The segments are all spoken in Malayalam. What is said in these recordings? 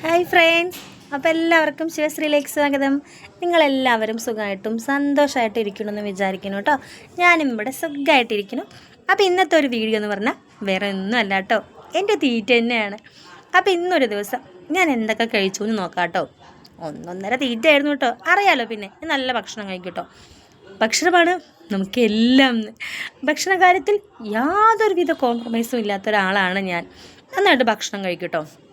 ഹായ് ഫ്രണ്ട്സ് അപ്പോൾ എല്ലാവർക്കും ശിവശ്രീലേക്ക് സ്വാഗതം. നിങ്ങളെല്ലാവരും സുഖമായിട്ടും സന്തോഷമായിട്ടും ഇരിക്കണമെന്ന് വിചാരിക്കുന്നു കേട്ടോ. ഞാനും ഇവിടെ സുഖമായിട്ടിരിക്കുന്നു അപ്പോൾ ഇന്നത്തെ ഒരു വീഡിയോ എന്ന് പറഞ്ഞാൽ വേറെ ഒന്നും അല്ല കേട്ടോ. എന്റെ തീറ്റ തന്നെയാണ്. അപ്പോൾ ഇന്നൊരു ദിവസം ഞാൻ എന്തൊക്കെ കഴിച്ചു എന്ന് നോക്കാം കേട്ടോ. ഒന്നൊന്നര തീറ്റയായിരുന്നു കേട്ടോ. അറിയാലോ പിന്നെ നല്ല ഭക്ഷണം കഴിക്കട്ടോ കേട്ടോ. ഭക്ഷണമാണ് നമുക്കെല്ലാം ഭക്ഷണ കാര്യത്തിൽ യാതൊരുവിധ കോംപ്രമൈസും ഇല്ലാത്ത ഒരാളാണ് ഞാൻ. നന്നായിട്ട് ഭക്ഷണം കഴിക്കട്ടോ കേട്ടോ.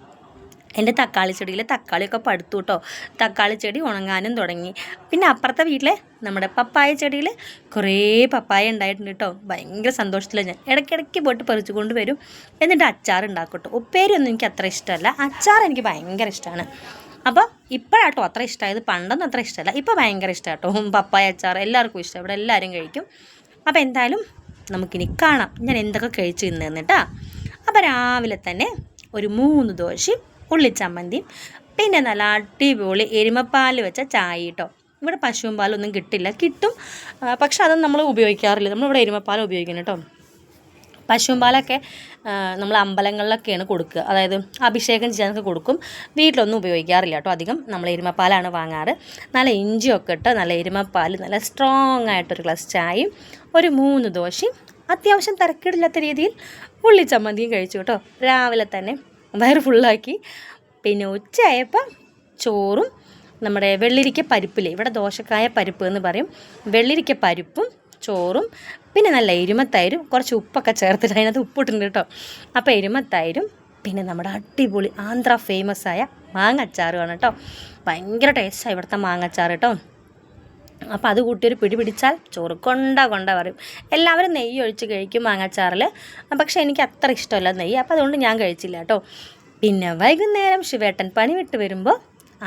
എന്റെ തക്കാളി ചെടിയിൽ തക്കാളിയൊക്കെ പടുത്തു കേട്ടോ. തക്കാളി ചെടി ഉണങ്ങാനും തുടങ്ങി. പിന്നെ അപ്പുറത്തെ വീട്ടിലെ നമ്മുടെ പപ്പായ ചെടിയിൽ കുറേ പപ്പായ ഉണ്ടായിട്ടുണ്ട് കേട്ടോ. ഭയങ്കര സന്തോഷത്തിലാണ് ഞാൻ. ഇടയ്ക്കിടയ്ക്ക് പോയിട്ട് പറിച്ചു കൊണ്ട് വരും. എന്നിട്ട് അച്ചാർ ഉണ്ടാക്കും കേട്ടോ. ഉപ്പേരിയൊന്നും എനിക്ക് അത്ര ഇഷ്ടമല്ല. അച്ചാർ എനിക്ക് ഭയങ്കര ഇഷ്ടമാണ്. അപ്പോൾ ഇപ്പോഴാട്ടോ അത്ര ഇഷ്ടമായത്. പണ്ടൊന്നും അത്ര ഇഷ്ടമല്ല. ഇപ്പോൾ ഭയങ്കര ഇഷ്ടമാണ് കേട്ടോ. പപ്പായ അച്ചാർ എല്ലാവർക്കും ഇഷ്ടം ഇവിടെ എല്ലാവരും കഴിക്കും. അപ്പോൾ എന്തായാലും നമുക്കിനി കാണാം. ഞാൻ എന്തൊക്കെ കഴിച്ചു ഇന്ന് എന്നിട്ടാ അപ്പോൾ രാവിലെ തന്നെ ഒരു മൂന്ന് ദോശയും ഉള്ളിച്ചമ്മന്തിയും പിന്നെ നല്ല അടിപൊളി എരുമപ്പാൽ വെച്ച ചായ കേട്ടോ ഇവിടെ പശുവും പാലൊന്നും കിട്ടില്ല. കിട്ടും. പക്ഷെ അതൊന്നും നമ്മൾ ഉപയോഗിക്കാറില്ല. നമ്മളിവിടെ എരുമപ്പാൽ ഉപയോഗിക്കുന്നു കേട്ടോ. പശുവും പാലൊക്കെ നമ്മൾ അമ്പലങ്ങളിലൊക്കെയാണ് കൊടുക്കുക. അതായത് അഭിഷേകം ചെയ്യാനൊക്കെ കൊടുക്കും. വീട്ടിലൊന്നും ഉപയോഗിക്കാറില്ല കേട്ടോ അധികം. നമ്മൾ എരുമപ്പാലാണ് വാങ്ങാറ്. നല്ല ഇഞ്ചിയൊക്കെ ഇട്ട് നല്ല എരുമപ്പാൽ നല്ല സ്ട്രോങ് ആയിട്ടൊരു ഗ്ലാസ് ചായയും ഒരു മൂന്ന് ദോശയും അത്യാവശ്യം തിരക്കിടില്ലാത്ത രീതിയിൽ ഉള്ളി ചമ്മന്തിയും കഴിച്ചു കേട്ടോ. രാവിലെ തന്നെ വയറ് ഫുള്ളാക്കി പിന്നെ ഉച്ചയായപ്പോൾ ചോറും നമ്മുടെ വെള്ളിരിക്ക പരിപ്പില്ലേ ഇവിടെ ദോശക്കായ പരിപ്പ് എന്ന് പറയും. വെള്ളിരിക്ക പരിപ്പും ചോറും പിന്നെ നല്ല എരുമത്തൈരും കുറച്ച് ഉപ്പൊക്കെ ചേർത്തിട്ട് അതിനകത്ത് ഉപ്പിട്ടുണ്ട് കേട്ടോ. അപ്പോൾ എരുമത്തൈരും പിന്നെ നമ്മുടെ അടിപൊളി ആന്ധ്ര ഫേമസ് ആയ മാങ്ങച്ചാറുമാണ് കേട്ടോ. ഭയങ്കര ടേസ്റ്റാണ് ഇവിടുത്തെ മാങ്ങച്ചാറ് കേട്ടോ. അപ്പോൾ അത് കൂട്ടി ഒരു പിടി പിടിച്ചാൽ ചോറ് കൊണ്ട കൊണ്ട പറയും. എല്ലാവരും നെയ്യ് ഒഴിച്ച് കഴിക്കും മാങ്ങാച്ചാറിൽ പക്ഷെ എനിക്ക് അത്ര ഇഷ്ടമല്ല നെയ്യ്. അപ്പോൾ അതുകൊണ്ട് ഞാൻ കഴിച്ചില്ല കേട്ടോ. പിന്നെ വൈകുന്നേരം ശിവേട്ടൻ പണി വിട്ട് വരുമ്പോൾ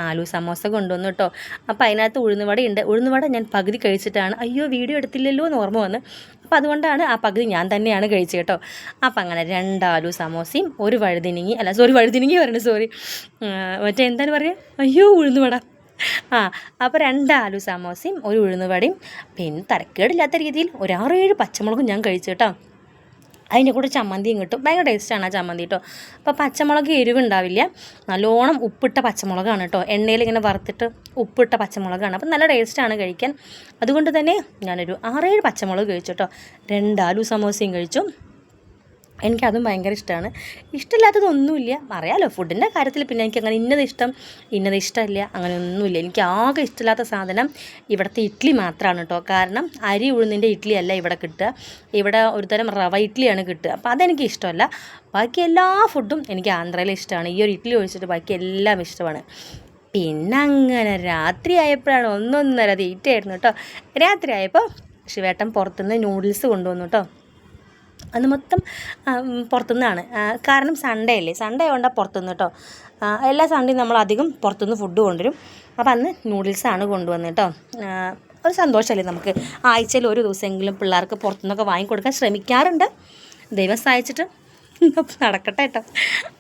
ആലു സമോസ കൊണ്ടുവന്നു കേട്ടോ. അപ്പോൾ അതിനകത്ത് ഉഴുന്നുവട ഉണ്ട്. ഉഴുന്നുവട ഞാൻ പകുതി കഴിച്ചിട്ടാണ്. അയ്യോ വീഡിയോ എടുത്തില്ലല്ലോ എന്ന് ഓർമ്മ വന്ന്. അപ്പോൾ അതുകൊണ്ടാണ് ആ പകുതി ഞാൻ തന്നെയാണ് കഴിച്ചത് കേട്ടോ. അപ്പോൾ അങ്ങനെ രണ്ട് ആലു സമോസയും ഒരു വഴുതിനിങ്ങി അല്ല സോറി വഴുതിനിങ്ങി പറഞ്ഞു സോറി മറ്റേ എന്താണ് പറയുക അയ്യോ ഉഴുന്നുവട. ആ അപ്പോൾ രണ്ട് ആലു സമോസയും ഒരു ഉഴുന്നുവടയും. പിന്നെ തരക്കേടില്ലാത്ത രീതിയിൽ ഒരാറേഴ് പച്ചമുളകും ഞാൻ കഴിച്ചു കേട്ടോ. അതിന്റെ കൂടെ ചമ്മന്തിയും കിട്ടും. ഭയങ്കര ടേസ്റ്റാണ് ആ ചമ്മന്തി കേട്ടോ അപ്പോൾ പച്ചമുളക് എരിവുണ്ടാവില്ല. നല്ലോണം ഉപ്പിട്ട പച്ചമുളകാണ് കേട്ടോ എണ്ണയിൽ ഇങ്ങനെ വറുത്തിട്ട് ഉപ്പിട്ട പച്ചമുളകാണ്. അപ്പോൾ നല്ല ടേസ്റ്റാണ് കഴിക്കാൻ. അതുകൊണ്ട് തന്നെ ഞാനൊരു ആറേഴ് പച്ചമുളക് കഴിച്ചു കേട്ടോ രണ്ടാലു സമോസയും കഴിച്ചു. എനിക്കതും ഭയങ്കര ഇഷ്ടമാണ് ഇഷ്ടമില്ലാത്തതൊന്നുമില്ല. അറിയാലോ ഫുഡിന്റെ കാര്യത്തിൽ പിന്നെ എനിക്ക് അങ്ങനെ ഇന്നത് ഇഷ്ടം ഇന്നത് ഇഷ്ടമില്ല അങ്ങനെ ഒന്നുമില്ല എനിക്ക് ആകെ ഇഷ്ടമില്ലാത്ത സാധനം ഇവിടുത്തെ ഇഡ്ഡലി മാത്രമാണ് കേട്ടോ കാരണം അരി ഉഴുന്നിന്റെ ഇഡ്ഡലി അല്ല ഇവിടെ കിട്ടുക. ഇവിടെ ഒരുതരം റവ ഇഡ്ഡലിയാണ് കിട്ടുക. അപ്പോൾ അതെനിക്ക് ഇഷ്ടമല്ല. ബാക്കി എല്ലാ ഫുഡും എനിക്ക് ആന്ധ്രയിൽ ഇഷ്ടമാണ്. ഈ ഒരു ഇഡ്ഡലി ഒഴിച്ചിട്ട് ബാക്കി എല്ലാം ഇഷ്ടമാണ്. പിന്നെ അങ്ങനെ രാത്രി ആയപ്പോഴാണ് ഒന്നൊന്നര തീറ്റയായിരുന്നു കേട്ടോ രാത്രി ആയപ്പോൾ ശിവേട്ടൻ പുറത്തുനിന്ന് നൂഡിൽസ് കൊണ്ടുവന്നു കേട്ടോ അത് മൊത്തം പുറത്തുനിന്നാണ്. കാരണം സൺഡേ അല്ലേ? സൺഡേ ആയതുകൊണ്ട് പുറത്തുനിന്ന് കേട്ടോ എല്ലാ സൺഡേയും നമ്മൾ അധികം പുറത്തുനിന്ന് ഫുഡ് കൊണ്ടുവരും. അപ്പോൾ അന്ന് നൂഡിൽസാണ് കൊണ്ടുവന്നത് കേട്ടോ ഒരു സന്തോഷമല്ലേ നമുക്ക്? ആഴ്ചയിൽ ഒരു ദിവസമെങ്കിലും പിള്ളേർക്ക് പുറത്തുനിന്നൊക്കെ വാങ്ങിക്കൊടുക്കാൻ ശ്രമിക്കാറുണ്ട്. ദൈവം സഹായിച്ചിട്ട് നടക്കട്ടെ കേട്ടോ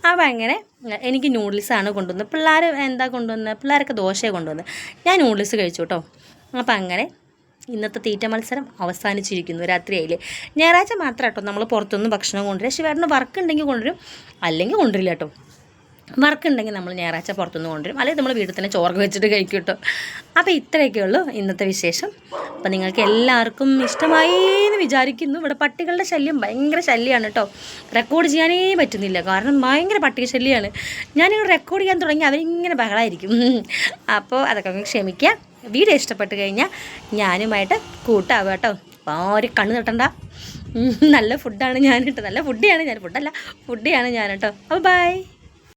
അപ്പോൾ അങ്ങനെ എനിക്ക് നൂഡിൽസാണ് കൊണ്ടുവന്നത്. പിള്ളേർ എന്താ കൊണ്ടുവന്നത്? പിള്ളേരൊക്കെ ദോശയാണ് കൊണ്ടുവന്നത്. ഞാൻ നൂഡിൽസ് കഴിച്ചു കേട്ടോ അപ്പോൾ അങ്ങനെ ഇന്നത്തെ തീറ്റ മത്സരം അവസാനിച്ചിരിക്കുന്നു രാത്രിയായില്ലേ? ഞായറാഴ്ച മാത്രം കേട്ടോ നമ്മൾ പുറത്തുനിന്ന് ഭക്ഷണം കൊണ്ടുവരിക. ശിവേട്ടന് വർക്ക് ഉണ്ടെങ്കിൽ കൊണ്ടുവരും. അല്ലെങ്കിൽ കൊണ്ടുവരില്ല കേട്ടോ. വർക്ക് ഉണ്ടെങ്കിൽ നമ്മൾ ഞായറാഴ്ച പുറത്തുനിന്ന് കൊണ്ടുവരും. അല്ലെങ്കിൽ നമ്മൾ വീട്ടിൽ തന്നെ ചോറ് വെച്ചിട്ട് കഴിക്കും കേട്ടോ. അപ്പോൾ ഇത്രയൊക്കെ ഉള്ളൂ ഇന്നത്തെ വിശേഷം. അപ്പോൾ നിങ്ങൾക്ക് എല്ലാവർക്കും ഇഷ്ടമായി എന്ന് വിചാരിക്കുന്നു. ഇവിടെ പട്ടികളുടെ ശല്യം ഭയങ്കര ശല്യമാണ് കേട്ടോ. റെക്കോർഡ് ചെയ്യാനേ പറ്റുന്നില്ല. കാരണം ഭയങ്കര പട്ടിക ശല്യമാണ്. ഞാനിവിടെ റെക്കോർഡ് ചെയ്യാൻ തുടങ്ങി അവരിങ്ങനെ ബഹളമായിരിക്കും അപ്പോൾ അതൊക്കെ ക്ഷമിക്കാം വീഡിയോ ഇഷ്ടപ്പെട്ട് കഴിഞ്ഞാൽ ഞാനുമായിട്ട് കൂട്ടാവുക കേട്ടോ. അപ്പോൾ ആരും കണ്ണ് തട്ടണ്ട. നല്ല ഫുഡാണ് ഞാൻ കേട്ടോ നല്ല ഫുഡിയാണ് ഞാൻ. ഫുഡല്ല ഫുഡിയാണ് ഞാൻ കേട്ടോ അപ്പോൾ ബൈ